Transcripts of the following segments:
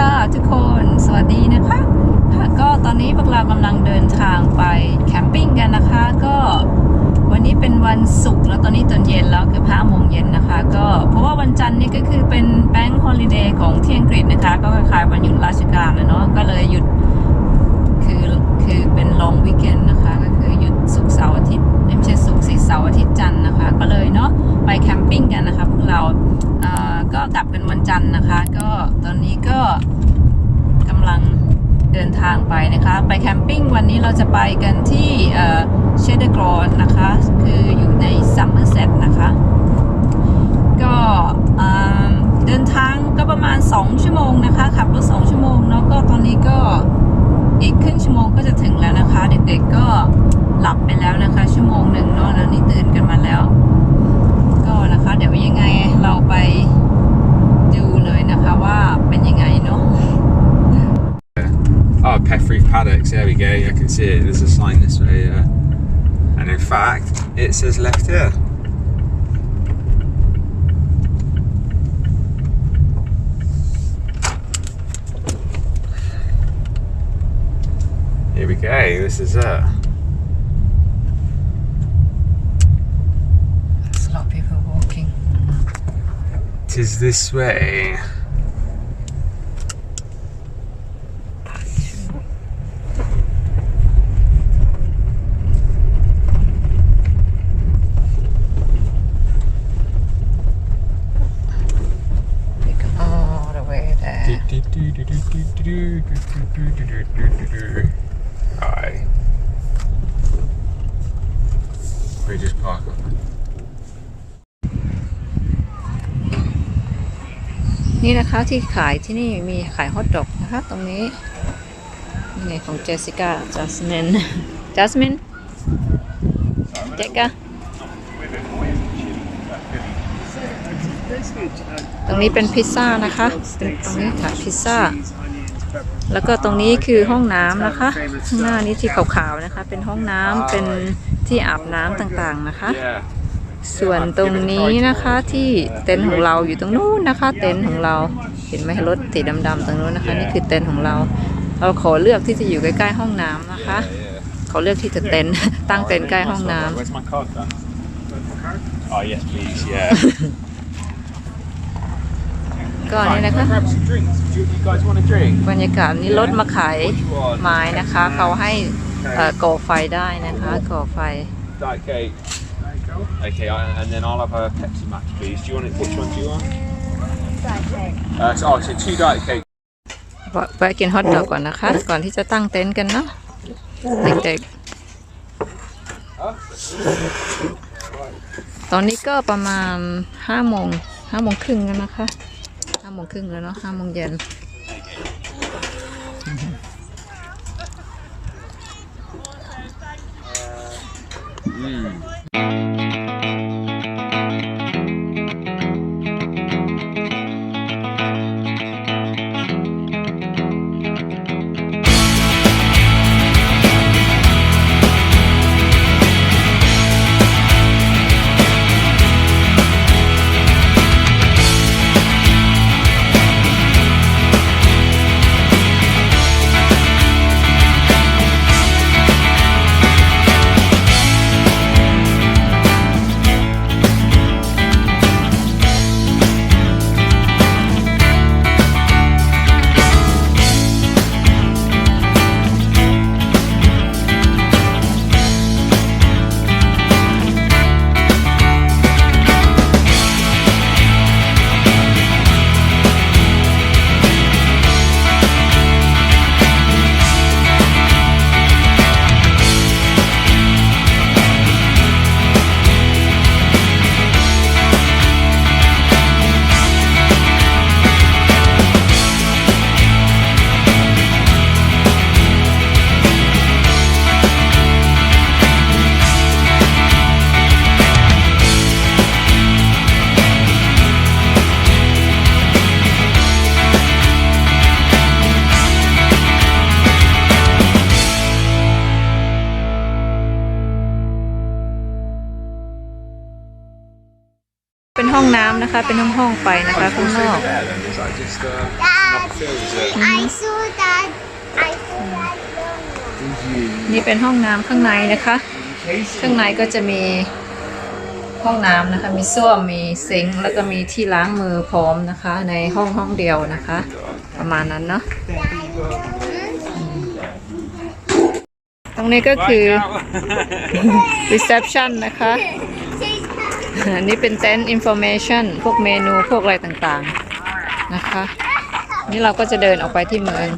ค่ะทุกคนสวัสดีนะคะ ค่ะก็ตอนนี้พวกเรากำลังเดินทางไปแคมปิ้งกันนะคะ ก็วันนี้เป็นวันศุกร์แล้วตอนนี้ตอนเย็นแล้วเกือบห้าโมงเย็นนะคะ ก็เพราะว่าวันจันทร์นี่ก็คือเป็นแบงค์ฮอลิเดย์ของที่อังกฤษนะคะ ก็คล้ายๆวันหยุดราชการนะเนาะก็เลยหยุดคือคือเป็น long weekend นะคะ ก็คือหยุดศุกร์เสาร์อาทิตย์ไม่ใช่ศุกร์สิเสาร์อาทิตย์จันทร์นะคะ ก็เลยเนาะไปแคมปิ้งกันนะคะพวกเราเอ่อก็กลับกันวันจันทร์นะคะ ก็ตอนนี้ก็ำลังเดินทางไปนะคะ ไปแคมปิ้งวันนี้เราจะไปกันที่เชเดอร์กรอนนะคะ คืออยู่ในซัมเมอร์เซตนะคะ ก็เอ่อเดินทางก็ประมาณ 2 ชั่วโมงนะคะ ขับรถ 2 ชั่วโมงเนาะก็ตอนนี้ก็อีกครึ่งชั่วโมงก็จะถึงแล้วนะคะ เด็กๆก็หลับไปแล้วนะคะ ชั่วโมงหนึ่งเนาะแล้วนี่ตื่นกันมาแล้ว Paddocks. There we go. I can see it. There's a sign this way. Yeah. And in fact, it says left here. Here we go. This is it. There's a lot of people walking Tis this way. Aye. We just park up. นี่นะคะที่ขายที่นี่มีขายฮอทดอกนะคะ ตรงนี้นี่ไงของเจสสิก้าจัสมินจัสมินเจ๊กะตรงนี้เป็นพิซซ่านะคะ เป็นตรงนี้ขายพิซซ่า แล้วก็ตรงนี้คือห้องน้ำนะคะ ข้างหน้านี้ที่ขาวๆนะคะ เป็นห้องน้ำเป็นที่อาบน้ำต่างๆนะคะ Yeah. ส่วนตรงนี้นะคะที่เต็นท์ของเราอยู่ตรงนู้นนะคะ เต็นท์ของเราเห็นไหมรถสีดำๆตรงนู้นนะคะ นี่คือเต็นท์ของเรา เราขอเลือกที่จะอยู่ใกล้ๆห้องน้ำนะคะขอเลือกที่จะเต็นท์ตั้งเต็นท์ใกล้ห้องน้ำ Where's my card done? Oh yes, please. Yeah. ก็นี่นะคะ Grab some drinks. Do you, you guys want a drink? บรรยากาศนี้รถมาขายไม้นะคะ เขาให้เอ่อก่อไฟได้นะคะก่อไฟ Diet cake. Okay, I, and then I'll have a Pepsi Max, please. Do you want it? Which one do you want? Diet cake. Uh, so, oh, so two diet cake. แวะกินฮอทดอกก่อนนะคะ ก่อนที่จะตั้งเต็นท์กันเนาะเด็กๆ ตอนนี้ก็ประมาณห้าโมงห้าโมงครึ่งแล้วนะคะห้าโมงครึ่งแล้วเนาะห้าโมงเย็น เป็นห้องน้ำนะคะ เป็นห้องห้องๆไปนะคะข้างนอก There then, is that just uh, not fill, is it? I saw that. I saw that donut. นี่เป็นห้องน้ำข้างในนะคะ ข้างในก็จะมีห้องน้ำนะคะ มีส้วม มีซิงค์แล้วก็มีที่ล้างมือพร้อมนะคะ ในห้องห้องเดียวนะคะ ประมาณนั้นเนาะ ตรงนี้ก็คือ reception นะคะ อันนี้เป็นเต็นท์ information พวกเมนูพวกอะไรต่างๆนะคะ นี่เราก็จะเดินออกไปที่เมือง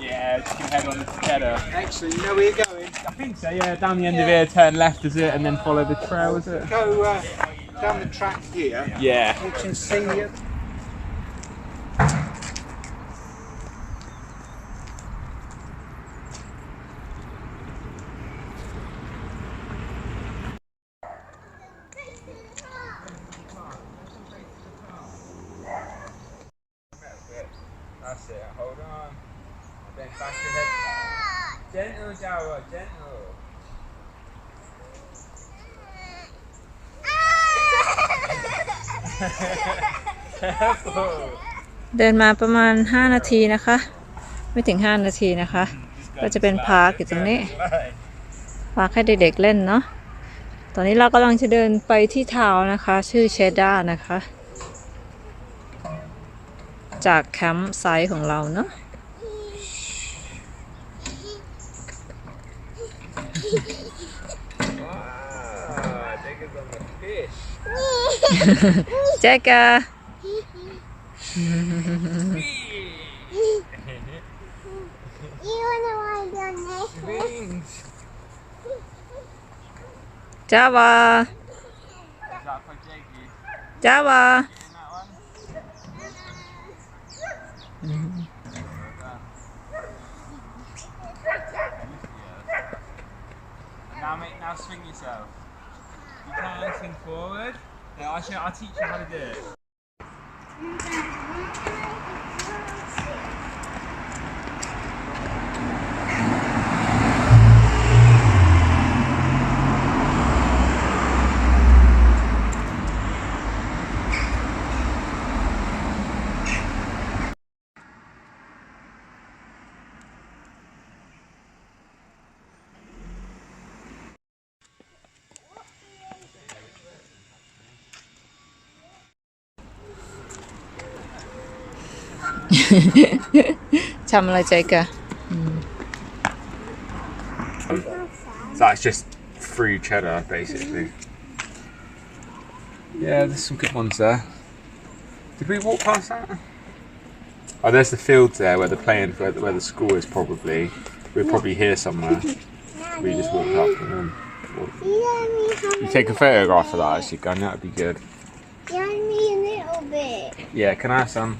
Yeah, just can head on to Cheddar. Excellent. You know where you're going? I think so, yeah. Down the end of here, turn left, is it? And then follow the trail, is it? Go uh, down the track here. Yeah. You can see it. That's it. Hold on. Then back your head. Gentle, Jawa, gentle. Careful. เดินมาประมาณ 5 นาทีนะคะ ไม่ถึง 5 นาทีนะคะ ก็จะเป็นพาร์คอยู่ตรงนี้ พาร์คให้เด็กๆเล่นเนาะ ตอนนี้เรากำลังจะเดินไปที่ทาวนะคะ ชื่อเชดดานะคะ จากแคมป์ไซต์ของเราเนาะ Ah, Jacob's on the fish. แจ๊กา You wanna ride on this? Wings. จ้า Now, swing yourself. You can't swing forward. I'll, show, I'll teach you how to do it. ทำอะไรใจกะ So that's just free cheddar, basically. Yeah, there's some good ones there. Did we walk past that? Oh, there's the fields there where they're playing, where the, where the school is probably. We're probably here somewhere. We just walked up and then. walked. You let me have You take a photograph of that actually, Gun, that would be good. You let me a little bit. Yeah, can I have some?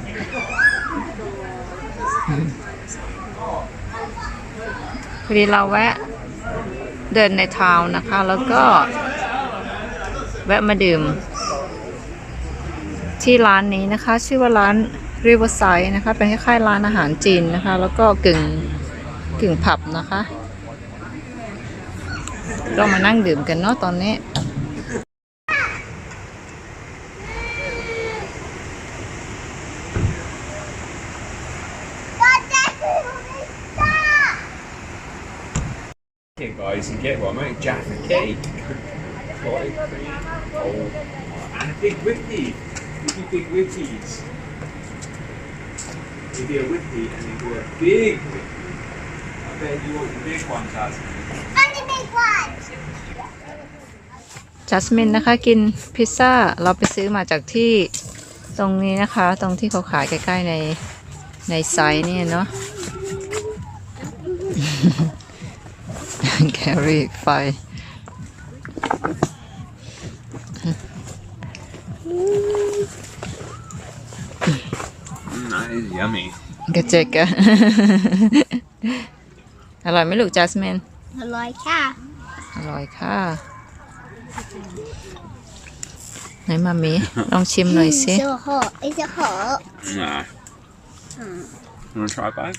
อยู่ตรงโน้นนะคะสองสาวพอดีเราแวะเดินในทาวน์นะคะ แล้วก็ แวะมาดื่ม ที่ร้านนี้นะคะ ชื่อว่าร้าน Riverside นะคะ เป็นคล้ายๆร้านอาหารจีนนะคะ แล้วก็กึ่งกึ่งผับนะคะ ก็มานั่งดื่มกันเนาะตอนนี้ guys, and get one, mate. Jaffa cake. Chocolate cream. Oh. And a big whippy. Two big whippies. You do a whippy and then do a big whippy. I bet you want the big ones, Ashley. And the big one. จัสมินนะคะกินพิซซ่าเราไปซื้อมาจากที่ตรงนี้นะคะ ตรงที่เขาขายใกล้ๆในในไซต์เนี่ยเนาะ แครี่ไฟ Mm, that is yummy. กระเจกอะอร่อยไหมลูกจัสมินอร่อยค่ะ อร่อยค่ะ ไหนมามีลองชิมหน่อยสิจะหอไอ้จะหอ Nah. You want to try, babe?